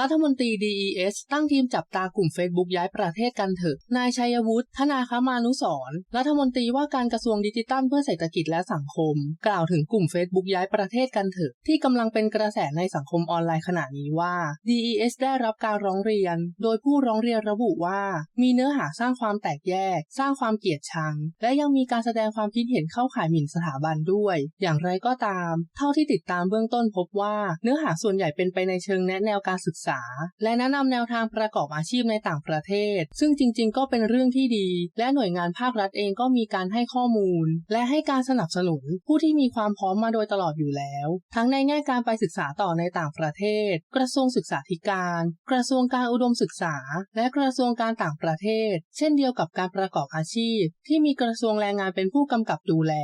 รัฐมนตรี DES ตั้งทีมจับตากลุ่ม Facebook ย้ายประเทศกันเถอะ นายชัยวุฒิ ธนาคมานุสรรัฐมนตรีว่าการกระทรวงดิจิทัลเพื่อเศรษฐกิจและสังคม กล่าวถึงกลุ่ม Facebook ย้ายประเทศกันเถอะ ที่กำลังเป็นกระแสในสังคมออนไลน์ขณะนี้ว่า DES ได้รับการร้องเรียน โดยผู้ร้องเรียนระบุว่า มีเนื้อหาสร้างความแตกแยก สร้างความเกลียดชัง และยังมีการแสดงความคิดเห็นเข้าข่ายหมิ่นสถาบันด้วย อย่างไรก็ตาม เท่าที่ติดตามเบื้องต้นพบว่า เนื้อหาส่วนใหญ่เป็นไปในเชิงแนะแนวการศึกษา และแนะนำแนวทางประกอบอาชีพในต่างประเทศ ซึ่งจริงๆ ก็เป็นเรื่องที่ดี และหน่วยงานภาครัฐเองก็มีการให้ข้อมูล และให้การสนับสนุนผู้ที่มีความพร้อมมาโดยตลอดอยู่แล้ว ทั้งในแง่การไปศึกษาต่อในต่างประเทศ กระทรวงศึกษาธิการ กระทรวงการอุดมศึกษา และกระทรวงการต่างประเทศ เช่นเดียวกับการประกอบอาชีพ ที่มีกระทรวงแรงงานเป็นผู้กำกับดูแล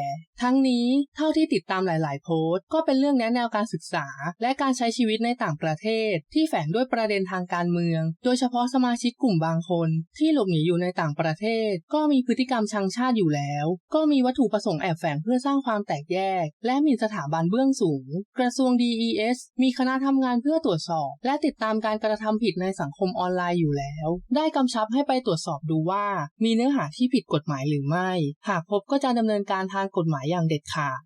ทั้งนี้เท่าที่ติดตามหลาย ๆ โพสต์ ก็เป็นเรื่องแนะแนวการศึกษา และการใช้ชีวิตในต่างประเทศ ที่แฝงด้วยประเด็นทางการเมือง โดยเฉพาะสมาชิกกลุ่มบางคน ที่หลบหนีอยู่ในต่างประเทศ ก็มีพฤติกรรมชังชาติอยู่แล้ว ก็มีวัตถุประสงค์แอบแฝงเพื่อสร้างความแตกแยก และมีสถาบันเบื้องสูง กระทรวง DES มีคณะทำงานเพื่อตรวจสอบ และติดตามการกระทำผิดในสังคมออนไลน์อยู่แล้ว ได้กำชับให้ไปตรวจสอบดูว่า มีเนื้อหาที่ผิดกฎหมายหรือไม่ หากพบก็จะดำเนินการทางกฎหมายอย่างเด็ดขาด